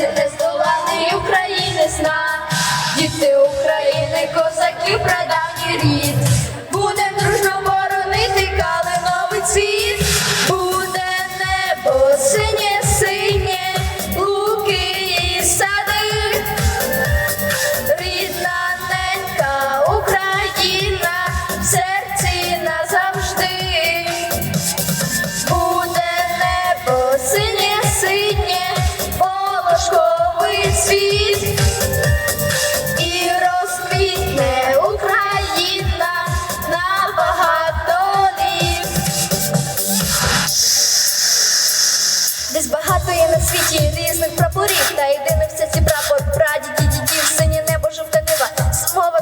діти нездоланий України сна, діти України, козаків прадавній рід. Десь багато є на світі різних прапорів, та єдиних це ці прапор, прадіді, дідів, синє небо, жовта нива, мова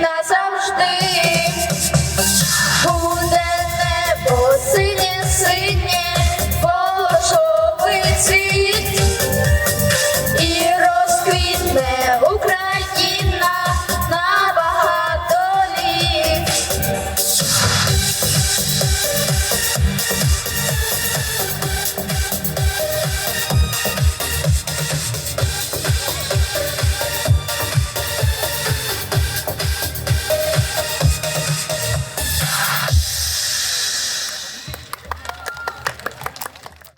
назавжди.